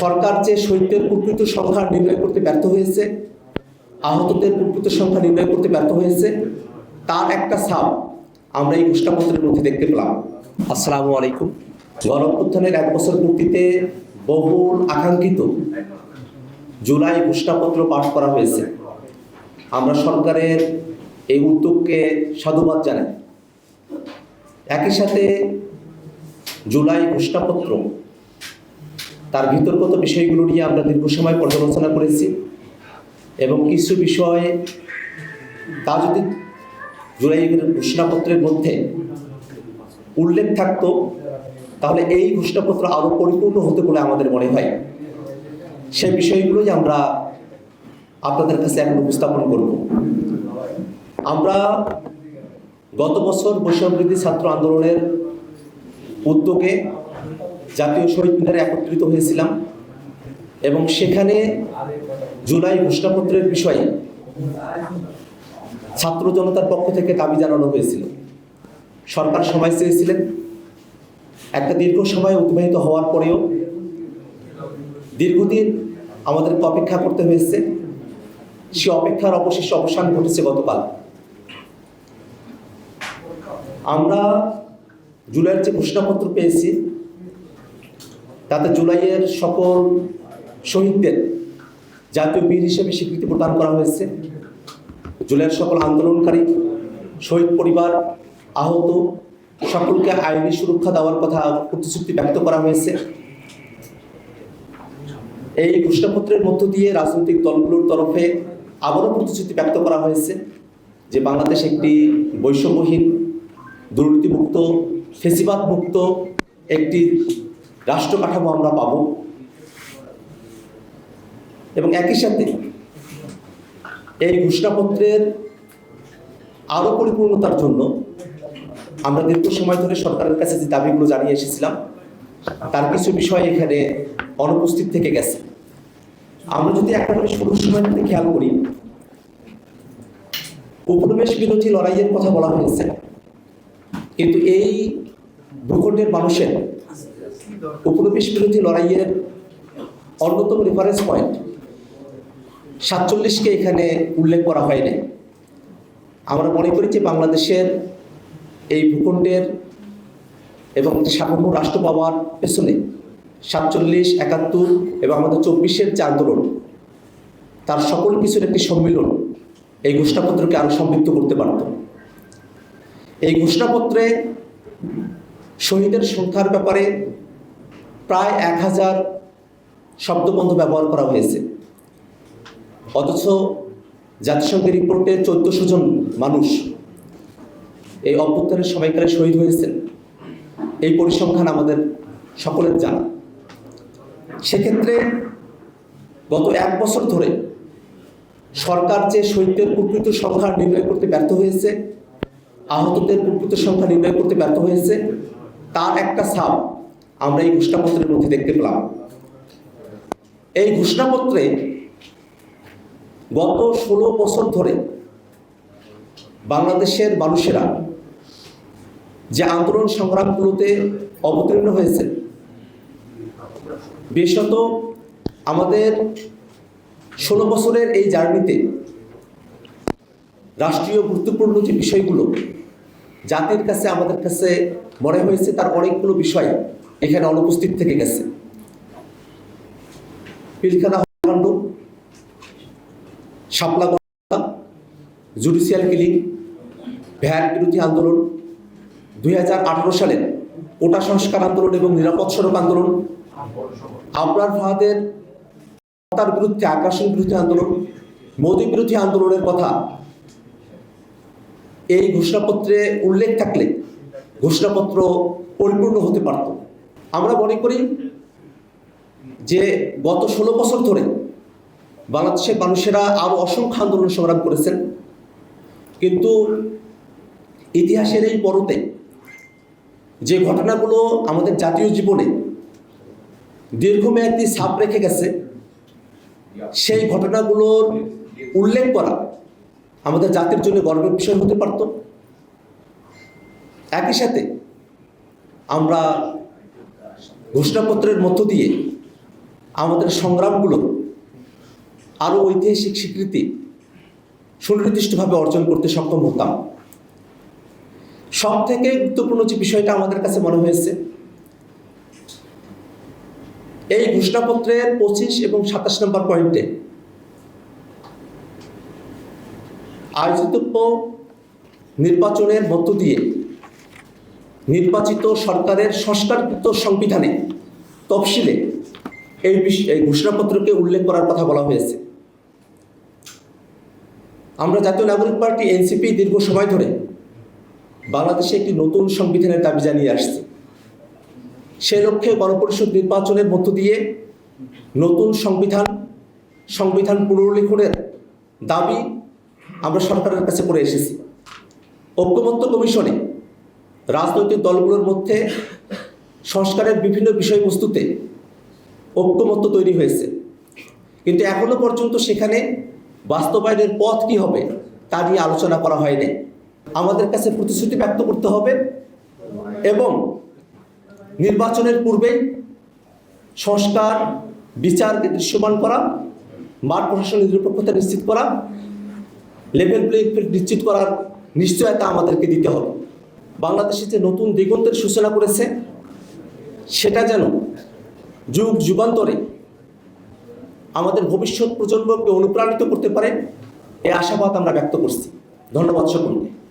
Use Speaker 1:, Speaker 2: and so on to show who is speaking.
Speaker 1: সরকার যে শহীদদের প্রকৃত সংখ্যা নির্ণয় করতে ব্যর্থ হয়েছে, আহতদের প্রকৃত সংখ্যা নির্ণয় করতে ব্যর্থ হয়েছে, তার একটা সাপ আমরা এই ঘোষণাপত্রের মধ্যে দেখতে পেলাম। আসসালামু আলাইকুম। গণঅভ্যুত্থানের এক বছর পূর্তিতে বহুল আকাঙ্ক্ষিত জুলাই ঘোষণাপত্র পাঠ করা হয়েছে। আমরা সরকারের এই উদ্যোগকে সাধুবাদ জানাই। একই সাথে জুলাই ঘোষণাপত্র তার ভিতরগত বিষয়গুলো নিয়ে আমরা দীর্ঘ সময় পর্যালোচনা করেছি এবং কিছু বিষয়ে তা যদি জুলাই ঘোষণাপত্রের মধ্যে উল্লেখ থাকতো, তাহলে এই ঘোষণাপত্র আরও পরিপূর্ণ হতে বলে আমাদের মনে হয়। সে বিষয়গুলোই আমরা আপনাদের কাছে এখন উপস্থাপন করব। আমরা গত বছর বৈষম্যবৃদ্ধি ছাত্র আন্দোলনের উদ্যোগে জাতীয় শহীদ মিনারে একত্রিত হয়েছিলাম এবং সেখানে জুলাই ঘোষণাপত্রের বিষয়ে ছাত্র জনতার পক্ষ থেকে দাবি জানানো হয়েছিল। সরকার সময় চেয়েছিলেন। একটা দীর্ঘ সময় অতিবাহিত হওয়ার পরেও দীর্ঘদিন আমাদেরকে অপেক্ষা করতে হয়েছে। সে অপেক্ষার অবশেষে অবসান ঘটেছে গতকাল। আমরা জুলাইয়ের যে ঘোষণাপত্র পেয়েছি তাতে জুলাইয়ের সকল শহীদদের জাতীয় বীর হিসেবে স্বীকৃতি প্রদান করা হয়েছে। জুলাইয়ের সকল আন্দোলনকারী, শহীদ পরিবার, আহত সকলকে আইনি সুরক্ষা দেওয়ার কথা প্রতিশ্রুতি ব্যক্ত করা হয়েছে। এই ঘোষণাপত্রের মধ্য দিয়ে রাজনৈতিক দলগুলোর তরফে আবারও প্রতিশ্রুতি ব্যক্ত করা হয়েছে যে বাংলাদেশ একটি বৈষম্যহীন, দুর্নীতিমুক্ত ফেসিবাদ মুক্ত একটি রাষ্ট্র কাঠামো আমরা পাব। এবং একই সাথে এই ঘোষণাপত্রের আরও পরিপূর্ণতার জন্য আমরা দীর্ঘ সময় ধরে সরকারের কাছে যে দাবিগুলো জানিয়ে এসেছিলাম, তার কিছু বিষয় এখানে অনুপস্থিত থেকে গেছে। আমরা যদি একেবারে শুরুর সময় থেকে খেয়াল করি, উপনিবেশ বিরোধী লড়াইয়ের কথা বলা হয়েছে, কিন্তু এই ভূখণ্ডের মানুষের উপনিবেশ বিরোধী লড়াইয়ের অন্যতম রেফারেন্স পয়েন্ট সাতচল্লিশকে এখানে উল্লেখ করা হয়নি। আমরা মনে করি যে বাংলাদেশের এই ভূখণ্ডের এবং সামান্য রাষ্ট্র পাওয়ার পেছনে সাতচল্লিশ, একাত্তর এবং আমাদের চব্বিশের যে আন্দোলন, তার সকল কিছুর একটি সম্মিলন এই ঘোষণাপত্রকে আরও সমৃদ্ধ করতে পারত। এই ঘোষণাপত্রে শহীদের সংখ্যার ব্যাপারে প্রায় এক হাজার শব্দবন্ধ ব্যবহার করা হয়েছে। অথচ জাতিসংঘের রিপোর্টে চোদ্দশো জন মানুষ এই অভ্যুত্থানের সময়কালে শহীদ হয়েছেন। এই পরিসংখ্যান আমাদের সকলের জানা। সেক্ষেত্রে গত এক বছর ধরে সরকার যে শহীদদের প্রকৃত সংখ্যা নির্ণয় করতে ব্যর্থ হয়েছে, আহতদের প্রকৃত সংখ্যা নির্ণয় করতে ব্যর্থ হয়েছে, তার একটা ছাপ আমরা এই ঘোষণাপত্রের মধ্যে দেখতে পেলাম। এই ঘোষণাপত্রে গত ষোলো বছর ধরে বাংলাদেশের মানুষেরা যে আন্দোলন সংগ্রামগুলোতে অবতীর্ণ হয়েছে, বিশেষত আমাদের ষোলো বছরের এই জার্নিতে রাষ্ট্রীয় গুরুত্বপূর্ণ যে বিষয়গুলো, জাতির কাছে, আমাদের কাছে মনে হয়েছে তার অনেকগুলো বিষয় এখানে অনুপস্থিত থেকে গেছে। জুডিশিয়াল কিলিং ভ্যাট বিরোধী আন্দোলন, দুই হাজার সালের কোটা সংস্কার আন্দোলন এবং নিরাপদ সড়ক আন্দোলন, আবরার ফাহাদের হত্যার বিরুদ্ধে আগ্রাসন বিরোধী আন্দোলন, মোদী বিরোধী আন্দোলনের কথা এই ঘোষণাপত্রে উল্লেখ থাকলে ঘোষণাপত্র পরিপূর্ণ হতে পারত। আমরা মনে করি যে গত ষোলো বছর ধরে বাংলাদেশের মানুষেরা আরও অসংখ্য আন্দোলন সংগ্রাম করেছেন। কিন্তু ইতিহাসের এই পরতে যে ঘটনাগুলো আমাদের জাতীয় জীবনে দীর্ঘমেয়াদী ছাপ রেখে গেছে, সেই ঘটনাগুলোর উল্লেখ করা আমাদের জাতির জন্য গর্বের বিষয় হতে পারত। একই সাথে আমরা ঘোষণাপত্রের মধ্য দিয়ে আমাদের সংগ্রামগুলো আরও ঐতিহাসিক স্বীকৃতি সুনির্দিষ্টভাবে অর্জন করতে সক্ষম হতাম। সব থেকে গুরুত্বপূর্ণ যে বিষয়টা আমাদের কাছে মনে হয়েছে, এই ঘোষণাপত্রের পঁচিশ এবং সাতাশ নম্বর পয়েন্টে আয়োজিতব্য নির্বাচনের মধ্য দিয়ে নির্বাচিত সরকারের সংস্কারকৃত সংবিধানে তফসিলে এই এই ঘোষণাপত্রকে উল্লেখ করার কথা বলা হয়েছে। আমরা জাতীয় নাগরিক পার্টি এনসিপি দীর্ঘ সময় ধরে বাংলাদেশে একটি নতুন সংবিধানের দাবি জানিয়ে আসছে। সে লক্ষ্যে গণপরিষদ নির্বাচনের মধ্য দিয়ে নতুন সংবিধান সংবিধান পুনর্লিখনের দাবি আমরা সরকারের কাছে করে এসেছি। ঐক্যমত্য কমিশনে রাজনৈতিক দলগুলোর মধ্যে সংস্কারের বিভিন্ন বিষয়বস্তুতে ঐক্যমত্য তৈরি হয়েছে। কিন্তু এখনও পর্যন্ত সেখানে বাস্তবায়নের পথ কি হবে, তা নিয়ে আলোচনা করা হয়নি। আমাদের কাছে প্রতিশ্রুতি ব্যক্ত করতে হবে এবং নির্বাচনের পূর্বেই সংস্কার বিচারকে দৃশ্যমান করা, মাঠ প্রশাসনের নিরপেক্ষতা নিশ্চিত করা, লেভেল প্লেইং ফিল্ড নিশ্চিত করার নিশ্চয়তা আমাদেরকে দিতে হবে। বাংলাদেশে যে নতুন দিগন্তের সূচনা করেছে, সেটা যেন যুগ যুগান্তরে আমাদের ভবিষ্যৎ প্রজন্মকে অনুপ্রাণিত করতে পারে এই আশাবাদ আমরা ব্যক্ত করছি। ধন্যবাদ সকলকে।